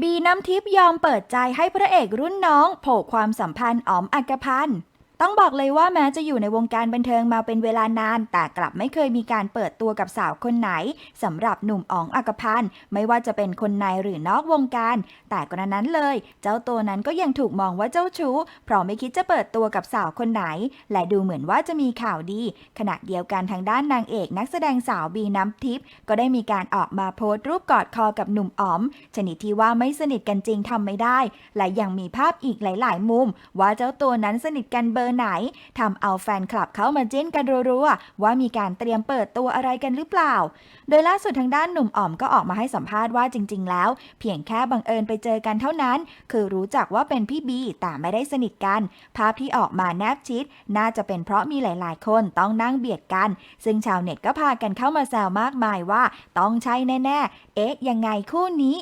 บีน้ำทิพย์ยอมเปิดใจให้พระเอกรุ่นน้อง โผล่ความสัมพันธ์อ๋อมอักพันธ์ ต้องบอกเลยว่าแม้จะอยู่ในวงการบันเทิงมาเป็นเวลานาน แต่กลับไม่เคยมีการเปิดตัวกับสาวคนไหนสำหรับหนุ่มอ๋องอักพันธ์ไม่ว่าจะเป็นคนในหรือนอกวงการ แต่กระนั้นเลย เจ้าตัวนั้นก็ยังถูกมองว่าเจ้าชู้ เพราะไม่คิดจะเปิดตัวกับสาวคนไหน และดูเหมือนว่าจะมีข่าวดี ขณะเดียวกันทางด้านนางเอกนักแสดงสาวบีน้ำทิพย์ก็ได้มีการออกมาโพสต์รูปกอดคอกับหนุ่มอ๋อม ชนิดที่ว่าไม่สนิทกันจริงทำไม่ได้ และยังมีภาพอีกหลาย ๆ มุม ว่าเจ้าตัวนั้นสนิทกันเบอร์ร์ไหนทำเอาแฟนคลับเขามาจิ้นกันรัวๆว่ามีการเตรียมเปิดตัวอะไรกันหรือเปล่า โดยล่าสุดทางด้านหนุ่มอ๋อมก็ออกมาให้สัมภาษณ์ว่าจริง ๆ แล้ว เพียงแค่บังเอิญไปเจอกันเท่านั้น คือรู้จักว่าเป็นพี่บีแต่ไม่ได้สนิทกัน ภาพที่ออกมาแนบชิด น่าจะเป็นเพราะมีหลาย ๆ คนต้องนั่งเบียดกัน ซึ่งชาวเน็ตก็พากันเข้ามาแซวมากมายว่า ต้องใช่แน่ๆ เอ๊ะยังไงคู่นี้